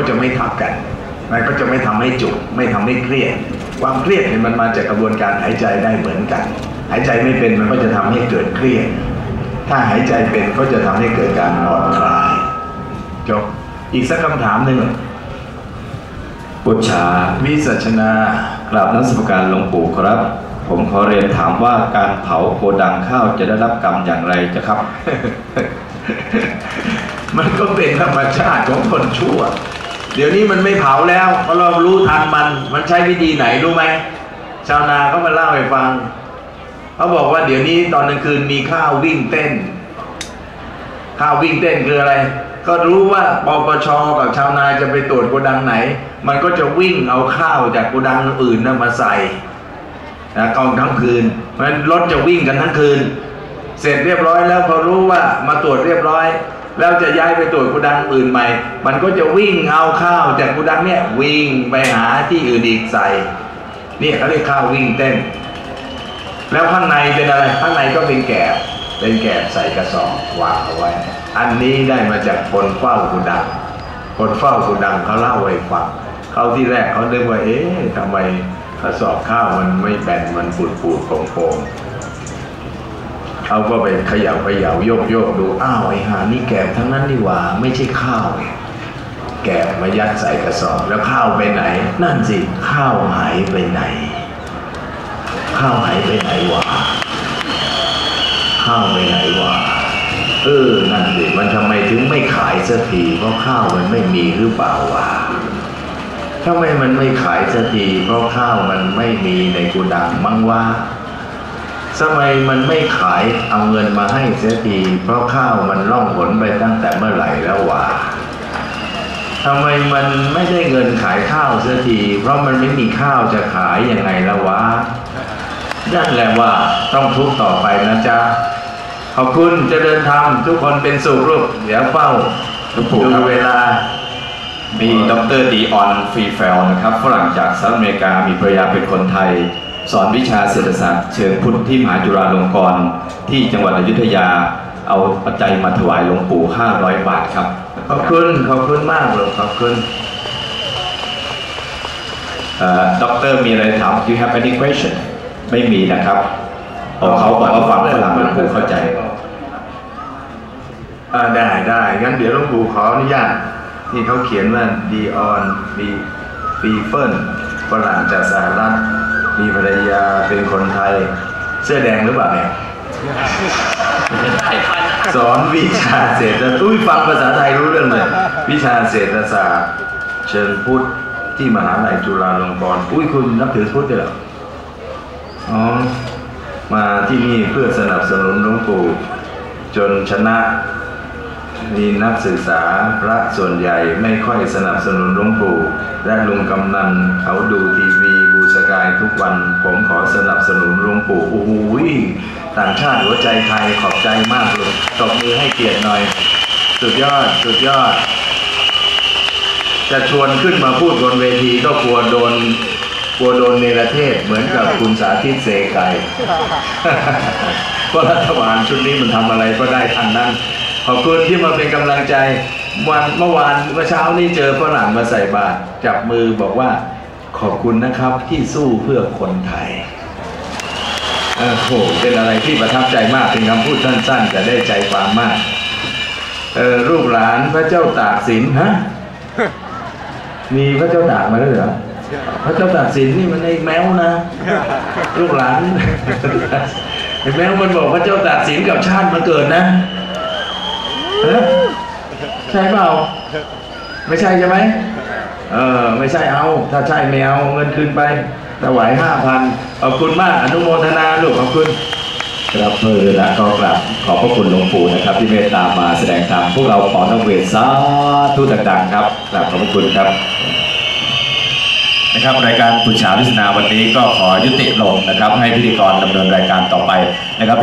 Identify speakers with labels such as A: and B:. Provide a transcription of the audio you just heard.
A: ก็จะไม่ทับกันมันก็จะไม่ทำให้จุกไม่ทำให้เครียด ความเครียดเนี่ยมันมาจากกระบวนการหายใจได้เหมือนกัน หายใจไม่เป็นมันก็จะทำให้เกิดเครียด ถ้าหายใจเป็นก็จะทำให้เกิดการผ่อนคลายจบอีกสักคำถามหนึ่ง
B: ปุจฉา
A: วิสัชนา
B: กราบนักสมการหลวงปู่ครับ ผมขอเรียนถามว่าการเผาโกดังข้าวจะได้รับกรรมอย่างไรจะครับ
A: มันก็เป็นธรรมชาติของคนชั่ว เดี๋ยวนี้มันไม่เผาแล้วเพราะเรารู้ทันมัน มันใช้วิธีไหนรู้ไหมชาวนาเขามาเล่าให้ฟังเขาบอกว่าเดี๋ยวนี้ตอนกลางคืนมีข้าววิ่งเต้น ข้าววิ่งเต้นคืออะไร ก็รู้ว่าปปชกับชาวนาจะไปตรวจโกดังไหน มันก็จะวิ่งเอาข้าวจากโกดังอื่นนะมาใส่นะกองทั้งคืนเพราะฉะนั้นรถจะวิ่งกันทั้งคืน เสร็จเรียบร้อยแล้วพอรู้ว่ามาตรวจเรียบร้อย แล้วจะย้ายไปตรวจโกดังอื่นใหม่ มันก็จะวิ่งเอาข้าวจากโกดังเนี่ยวิ่งไปหาที่อื่นอีกใส่นี่เขาเรียกข้าววิ่งเต้น แล้วข้างในเป็นอะไรข้างในก็เป็นแกบเป็นแกบใส่กระสอบวางเอาไว้ อันนี้ได้มาจากคนเฝ้ากุดัง คนเฝ้ากุดังเขาเล่าให้ฟังเขาที่แรกเขาเรียกว่าเอ๊ะทำไมกระสอบข้าวมันไม่แบนมันปูดปูดโป่งๆ เขาก็ไปเขย่าเขย่าโยกโยกดูอ้าวไอ้หานี่แกบทั้งนั้นนี่หว่าไม่ใช่ข้าวไงแกบมายัดใส่กระสอบแล้วข้าวไปไหน นั่นสิข้าวหายไปไหน ข้าวหายไปไหนวะข้าวไปไหนวะเออนั่นสิมันทำไมถึงไม่ขายสักทีเพราะข้าวมันไม่มีหรือเปล่าวะทำไมมันไม่ขายสักทีเพราะข้าวมันไม่มีในกูดังมั้งวะ ทำไมมันไม่ขายเอาเงินมาให้เสียทีเพราะข้าวมันล่องหนไปตั้งแต่เมื่อไหร่แล้ววะทำไมมันไม่ได้เงินขายข้าวเสียที เพราะมันไม่มีข้าวจะขายยังไงแล้ววะนั่นแหละว่าต้องทุกข์ต่อไปนะจ๊ะขอบคุณจะเจริญธรรมทุกคนเป็นสุขลูกเดี๋ยวเฝ้าดูเวลา
B: มีดรดีออนฟรีเฟลนะครับฝรั่งจากสหรัฐอเมริกามีภรรยาเป็นคนไทย สอนวิชาเศรษฐศาสตร์เชิงพุทธที่มหาจุฬาลงกรณ์ที่จังหวัดอยุธยา เอาปัจจัยมาถวายหลวงปู่ 500 บาทครับ
A: ขอบคุณ ขอบคุณมากลูกขอบคุณ
B: เอ่อด็อกเตอร์มีอะไรถาม you have any question ไม่มีนะครับเพราะเขาบอกว่าฟังฝรั่งหลวงปู่เข้าใจ
A: อ่าได้ได้งั้นเดี๋ยวหลวงปู่ขออนุญาตนี่เขาเขียนว่าดีออนบีฟีเฟิลฝรั่งจากสหรัฐ มีภรรยาเป็นคนไทย เสื้อแดงหรือเปล่าเนี่ยสอนวิชาเศรษฐศาสตร์อุ้ยฟังภาษาไทยรู้เรื่องเลย วิชาเศรษฐศาสตร์ เชิงพุทธที่มหาลัยจุฬาลงกรณ์อุ้ยคุณนับถือพุทธด้วยเหรออ๋อมาที่นี่เพื่อสนับสนุนหลวงปู่จนชนะมีนักศึกษาพระส่วนใหญ่ไม่ค่อยสนับสนุนหลวงปู่และลุงกำนันเขาดูทีวีบูส กายทุกวัน ผมขอสนับสนุนหลวงปู่โอ้โหต่างชาติหัวใจไทยขอบใจมากเลยตบมือให้เกียรติหน่อย สุดยอดสุดยอด จะชวนขึ้นมาพูดบนเวทีก็กลัวโดนกลัวโดนเนรเทศเหมือนกับคุณสาธิตเสไก่เพราะรัฐบาลชุดนี้มันทำอะไรก็ได้ทันนั้น ขอบคุณที่มาเป็นกำลังใจวันเมื่อวานเมื่อเช้านี้เจอฝรั่งมาใส่บาตรจับมือบอกว่า ขอบคุณนะครับที่สู้เพื่อคนไทยเออโหเป็นอะไรที่ประทับใจมากเป็นคำพูดสั้นๆแต่ได้ใจความมากเออลูกหลานพระเจ้าตากสินฮะมีพระเจ้าตากมาด้วยเหรอพระเจ้าตากสินนี่มันไอ้แมวนะลูกหลานไอ้แมวมันบอกพระเจ้าตากสินกับชาติมาเกิดนะเอ๊ะใช่เปล่า ไม่ใช่ใช่ไหม เออไม่ใช่เอา ถ้าใช่ไม่เอาเงินคืนไปถวายห้าพันขอบคุณมากอนุโมทนาลูกขอบคุณ
B: ครับเพื่อและก็กราบขอบพระคุณหลวงปู่นะครับ ที่เมตตามาแสดงธรรมพวกเราขอนำเวทสาธุต่างๆครับกราบขอบพระคุณครับ นะครับรายการปุจฉาวิสนาวันนี้ก็ขอยุติลงนะครับ ให้พิธีกรดำเนินรายการต่อไปนะครับ